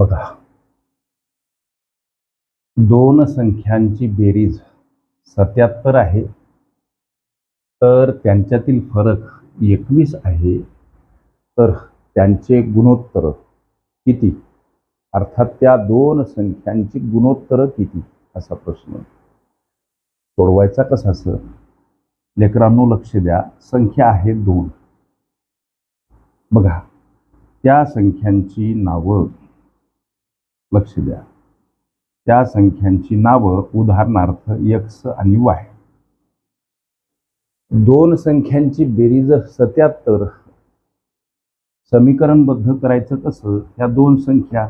बघा. दोन संख्यांची बेरीज सत्याहत्तर आहे. तर त्यांच्यातील फरक एकवीस आहे. तर त्यांचे गुणोत्तर किती? अर्थात त्या दोन संख्यांची गुणोत्तर किती? असा प्रश्न. सोडवायचा कसा सर? लेकरांनो लक्ष द्या. संख्या आहे दोन. बघा. त्या संख्यांची नावं लक्ष द्या. त्या संख्यांची नावं उदाहरणार्थ यक्स आणि वाय दोन संख्यांची बेरीज सत्याहत्तर. समीकरणबद्ध करायचं कसं ह्या दोन संख्या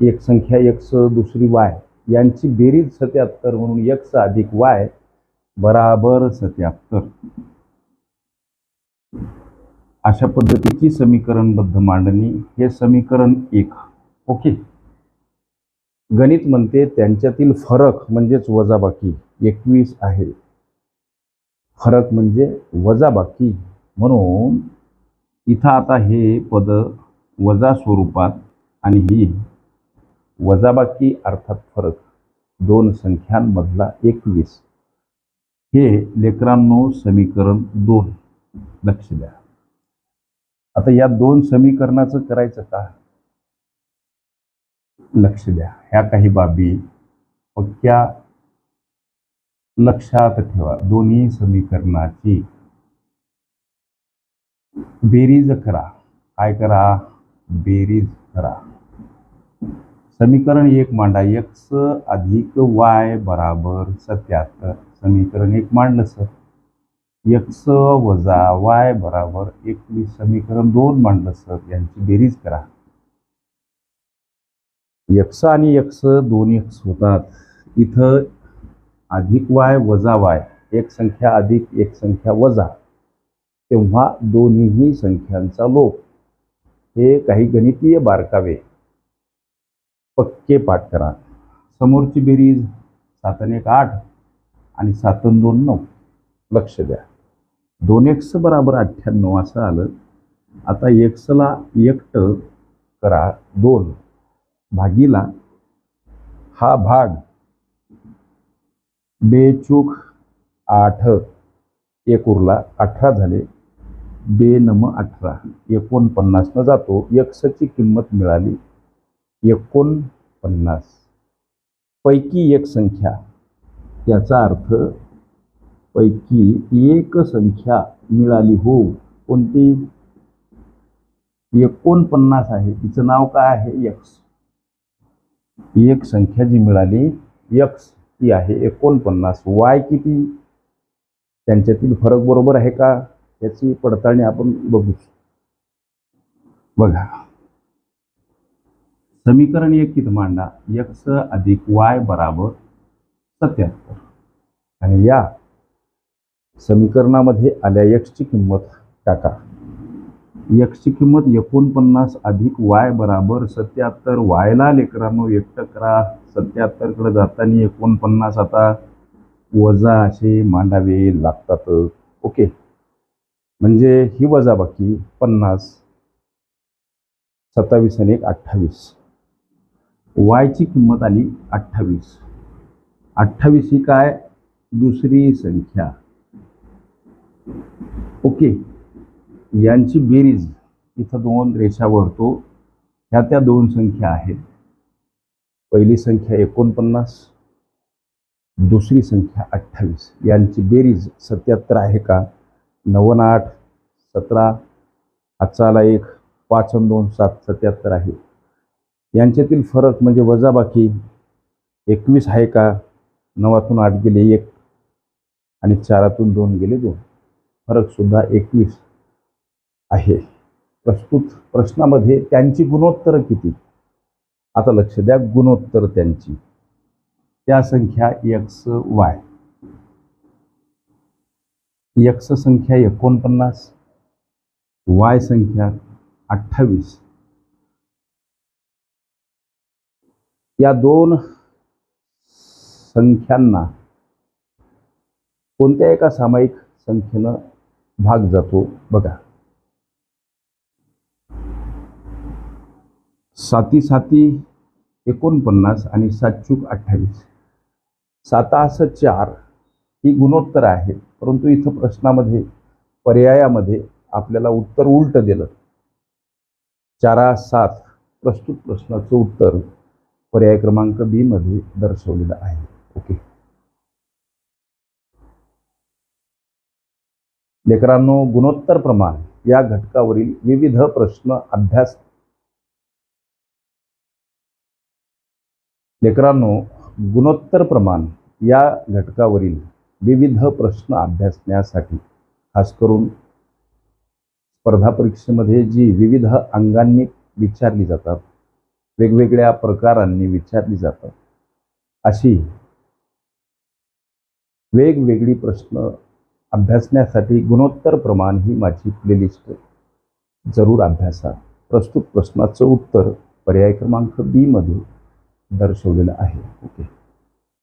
एक संख्या यक्स दुसरी वाय यांची बेरीज सत्याहत्तर म्हणून यक्स अधिक वाय बराबर सत्याहत्तर. अशा पद्धतीची समीकरणबद्ध मांडणी हे समीकरण एक. ओके. गणित म्हणते त्यांच्यातील फरक म्हणजेच वजाबाकी. एकवीस आहे. फरक म्हणजे वजाबाकी. म्हणून इथं आता हे पद वजा स्वरूपात आणि ही वजाबाकी अर्थात फरक. दोन संख्यांमधला एकवीस. हे लेकरांनो समीकरण दोन. लक्ष द्या. आता या दोन समीकरणाचं करायचं का? लक्ष द्या. ह्या काही बाबी पक्क्या लक्षात ठेवा. दोन्ही समीकरणाची बेरीज करा. काय करा? बेरीज करा. समीकरण एक मांडा. एक्स अधिक वाय बराबर सत्याहत्तर. समीकरण एक मांडलं सर. एक्स वजा वाय बराबर एकवीस. समीकरण दोन मांडलं सर. यांची बेरीज करा. यक्ष आणि यक्ष दोन एक्स होतात. इथं अधिक वाय वजा वाय एक संख्या अधिक एक संख्या वजा तेव्हा दोन्हीही संख्यांचा लोप. हे काही गणितीय बारकावे. पक्के पाठ करा. समोरची बेरीज सातन एक आठ आणि सातन दोन नऊ. लक्ष द्या. दोन एक्स बराबर अठ्ठ्याण्णव असं आलं. आता एक्सला एकट करा दोन. भागीला हा भाग बेचूक आठ एक उरला अठरा झाले. बे नम अठरा एकोणपन्नासनं जातो. एक्सची किंमत मिळाली एकोणपन्नास. पैकी एक संख्या याचा अर्थ पैकी एक संख्या मिळाली हो. कोणती? एकोणपन्नास आहे. तिचं नाव काय आहे? एक्स एक संख्या जी मिळाली यक्स ती आहे एकोणपन्नास. वाय किती? त्यांच्यातील फरक बरोबर आहे का? याची पडताळणी आपण बघू. बघा. समीकरण एक किती मांडा. एक्स अधिक वाय बराबर सत्याहत्तर. आणि या समीकरणामध्ये आल्या एक्सची किंमत टाका. एक्सची किंमत एकोणपन्नास अधिक वाय बराबर सत्याहत्तर वायला लेकरांनो व्यक्त करा सत्याहत्तरकडे जाताना एकोणपन्नास आता वजा असे मांडावे लागतात. ओके? म्हणजे ही वजाबाकी पन्नास सत्तावीस आणि एक अठ्ठावीस. वायची किंमत आली अठ्ठावीस. अठ्ठावीस ही काय? दुसरी संख्या. ओके? यांची बेरीज इथं दोन रेषा वळतो ह्या त्या दोन संख्या आहेत. पहिली संख्या एकोणपन्नास दुसरी संख्या अठ्ठावीस. यांची बेरीज सत्याहत्तर आहे का? नव्वद आठ सतरा आजचाला एक पाच अन दोन सात सत्याहत्तर आहे. यांच्यातील फरक म्हणजे वजाबाकी एकवीस आहे का? नवातून आठ गेले एक आणि चारातून दोन गेले दोन. फरकसुद्धा एकवीस. आहे. प्रस्तुत प्रश्नामध्ये त्यांची गुणोत्तर किती? आता लक्ष द्या गुणोत्तर त्यांची. त्या संख्या एक्स वाय एक्स संख्या एकोणपन्नास वाय संख्या अठ्ठावीस. या दोन संख्यांना कोणत्या एका सामायिक संख्येनं भाग जातो? बघा. साती साती एकोणपन्नास आणि सात चूक अठ्ठावीस. सातास चार ही गुणोत्तर आहे परंतु इथं प्रश्नामध्ये पर्यायामध्ये आपल्याला उत्तर उलट दिलं. चारा सात प्रस्तुत प्रश्नाचं उत्तर पर्याय क्रमांक बी मध्ये दर्शवलेलं आहे. ओके. लेकरांनो गुणोत्तर प्रमाण या घटकावरील विविध प्रश्न अभ्यास लेकरांनो गुणोत्तर प्रमाण या घटकावरील विविध प्रश्न अभ्यासण्यासाठी खास करून स्पर्धा परीक्षेमध्ये जी विविध अंगांनी विचारली जातात वेगवेगळ्या प्रकारांनी विचारली जातात अशी वेगवेगळी प्रश्न अभ्यासण्यासाठी गुणोत्तर प्रमाण ही माझी प्लेलिस्ट जरूर अभ्यासा. प्रस्तुत प्रश्नाचं उत्तर पर्याय क्रमांक बीमध्ये दर्शवलेलं आहे. ओके.